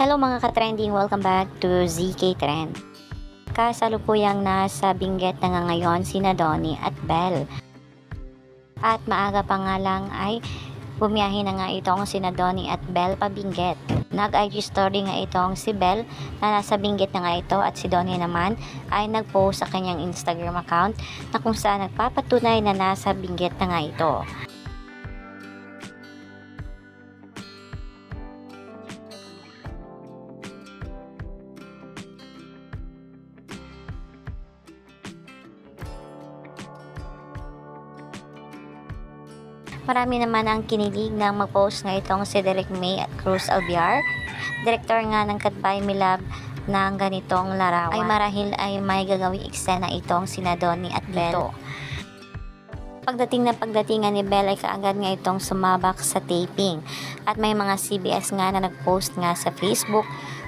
Hello mga ka-trending, welcome back to ZK Trend. Kasalukuyang nasa binggit na nga ngayon sina Donnie at Belle. At maaga pa nga lang ay bumiyahe na nga itong sina Donnie at Belle pabinggit. Nag-IG story nga itong si Belle na nasa binggit na nga ito at si Donnie naman ay nag-post sa kanyang Instagram account na kung saan nagpapatunay na nasa binggit na nga ito. Marami naman ang kinilig ng mag-post nga itong si Derek May at Cruz Albiar. Direktor nga ng Katbay Milab ng ganitong larawan ay marahil ay may gagawing eksena itong sina Donnie at Belle. Pagdating na pagdatingan ni Belle ay kaagad nga itong sumabak sa taping. At may mga CBS nga na nag-post nga sa Facebook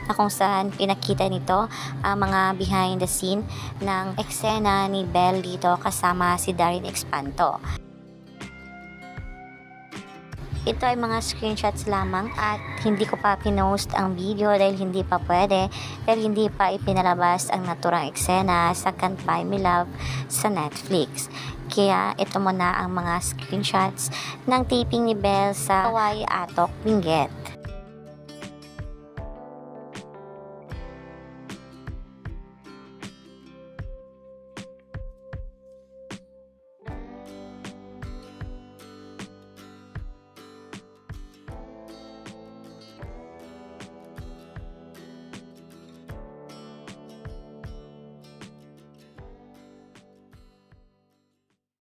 na kung saan pinakita nito ang mga behind the scene ng eksena ni Belle dito kasama si Darin Expanto. Ito ay mga screenshots lamang at hindi ko pa pinost ang video dahil hindi pa pwede dahil hindi pa ipinalabas ang naturang eksena sa Can't Buy Me Love sa Netflix. Kaya ito muna ang mga screenshots ng taping ni Belle sa Hawaii Atok Benguet.